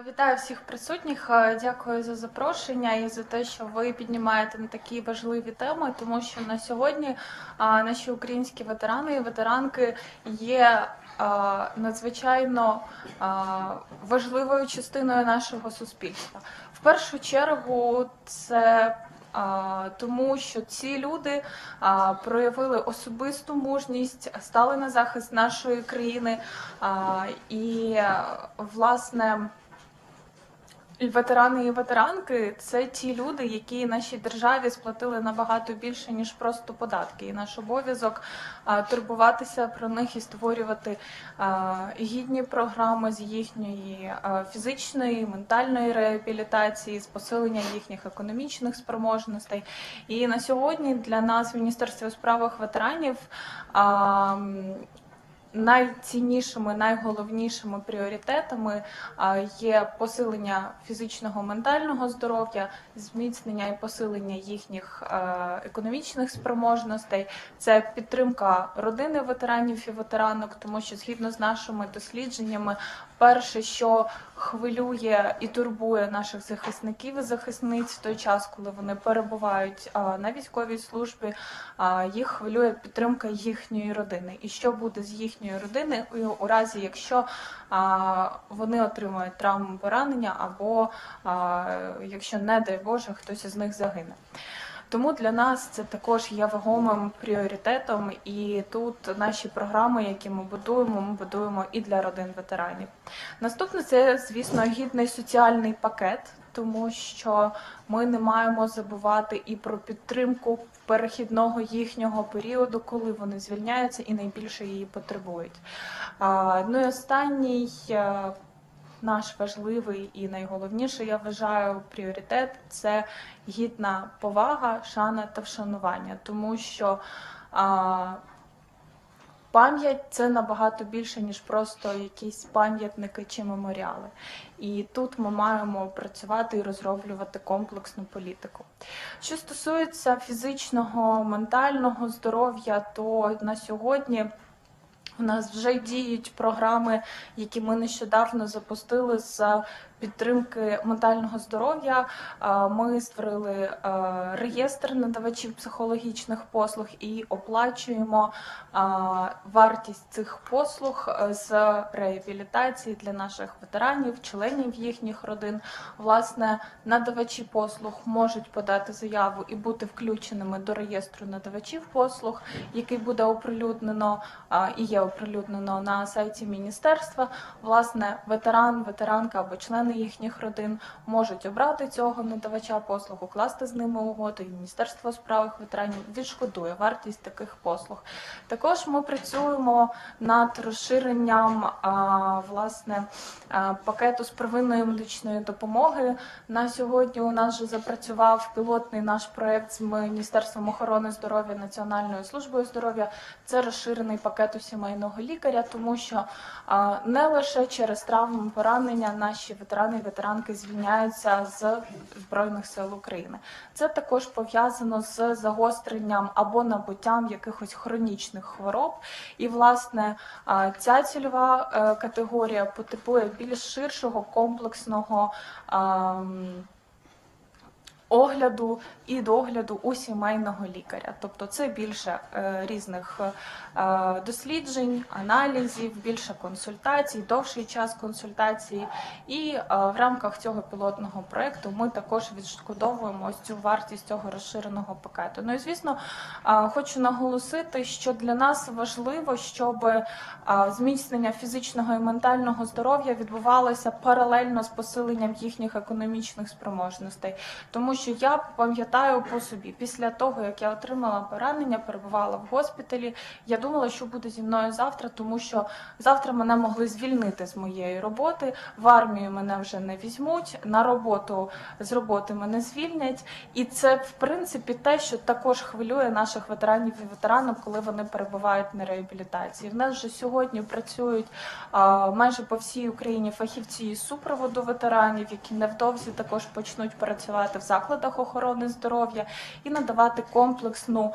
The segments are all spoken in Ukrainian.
Вітаю всіх присутніх. Дякую за запрошення і за те, що ви піднімаєте на такі важливі теми, тому що на сьогодні наші українські ветерани і ветеранки є надзвичайно важливою частиною нашого суспільства. В першу чергу це тому, що ці люди проявили особисту мужність, стали на захист нашої країни і власне. Ветерани і ветеранки це ті люди, які нашій державі сплатили набагато більше ніж просто податки. І наш обов'язок турбуватися про них і створювати гідні програми з їхньої фізичної, ментальної реабілітації, з посилення їхніх економічних спроможностей. І на сьогодні для нас в Міністерстві у справах ветеранів. Найціннішими, найголовнішими пріоритетами є посилення фізичного ментального здоров'я, зміцнення і посилення їхніх е, економічних спроможностей. Це підтримка родини ветеранів і ветеранок, тому що згідно з нашими дослідженнями, перше, що хвилює і турбує наших захисників і захисниць в той час, коли вони перебувають на військовій службі, їх хвилює підтримка їхньої родини. І що буде з їхньої родини у, разі, якщо вони отримають травму поранення, або якщо, не дай Боже, хтось із них загине. Тому для нас це також є вагомим пріоритетом, і тут наші програми, які ми будуємо, ми будуємо і для родин ветеранів. Наступне це, звісно, гідний соціальний пакет, тому що ми не маємо забувати і про підтримку перехідного їхнього періоду, коли вони звільняються і найбільше її потребують. Ну і останній. е, Наш важливий і найголовніший, я вважаю, пріоритет це гідна повага, шана та вшанування, тому що пам'ять це набагато більше, ніж просто якісь пам'ятники чи меморіали. І тут ми маємо працювати і розроблювати комплексну політику. Що стосується фізичного, ментального здоров'я, то на сьогодні. У нас вже діють програми, які ми нещодавно запустили з підтримки ментального здоров'я. Ми створили реєстр надавачів психологічних послуг і оплачуємо вартість цих послуг е, з реабілітації для наших ветеранів, членів їхніх родин. Власне, надавачі послуг можуть подати заяву і бути включеними до реєстру надавачів послуг, який буде оприлюднено і є оприлюднено на сайті міністерства. Власне, ветеран, ветеранка або члени їхніх родин можуть обрати цього надавача послуг, укласти з ними угоду, і Міністерство у справах ветеранів відшкодує вартість таких послуг. Також ми працюємо над розширенням власне пакету з первинної медичної допомоги. На сьогодні у нас вже запрацював пілотний наш проект з Міністерством охорони здоров'я Національною службою здоров'я. Це розширений пакет у сімейного лікаря, тому що не лише через травми поранення наші ветерани і ветеранки звільняються з збройних сил України. Це також пов'язано з загостренням або набуттям якихось хронічних хвороб. І власне ця цільова е, категорія потребує більш ширшого комплексного. Огляду і догляду у сімейного лікаря, тобто це більше е, різних е, досліджень, аналізів, більше консультацій, довший час консультації. І е, в рамках цього пілотного проекту ми також відшкодовуємо ось цю вартість цього розширеного пакету. Ну і звісно, хочу наголосити, що для нас важливо, щоб зміцнення фізичного і ментального здоров'я відбувалося паралельно з посиленням їхніх економічних спроможностей, тому що я пам'ятаю по собі, після того як я отримала поранення, перебувала в госпіталі. Я думала, що буде зі мною завтра, тому що завтра мене могли звільнити з моєї роботи. В армію мене вже не візьмуть. На роботу з роботи мене звільнять, і це в принципі те, що також хвилює наших ветеранів і ветеранок, коли вони перебувають на реабілітації. В нас вже сьогодні працюють а, майже по всій Україні фахівці із супроводу ветеранів, які невдовзі також почнуть працювати в закладах закладах охорони здоров'я і надавати комплексну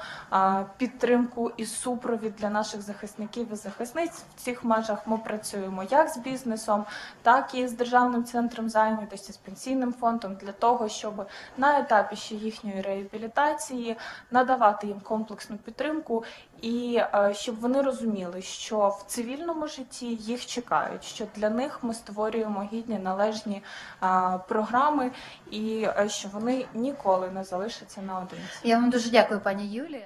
підтримку і супровід для наших захисників і захисниць. В цих межах ми працюємо як з бізнесом, так і з державним центром зайнятості, з пенсійним фондом для того, щоб на етапі ще їхньої реабілітації надавати їм комплексну підтримку і е, щоб вони розуміли, що в цивільному житті їх чекають, що для них ми створюємо гідні належні е, програми, і е, що вони ніколи не залишаться наодинці. Я вам дуже дякую, пані Юлія.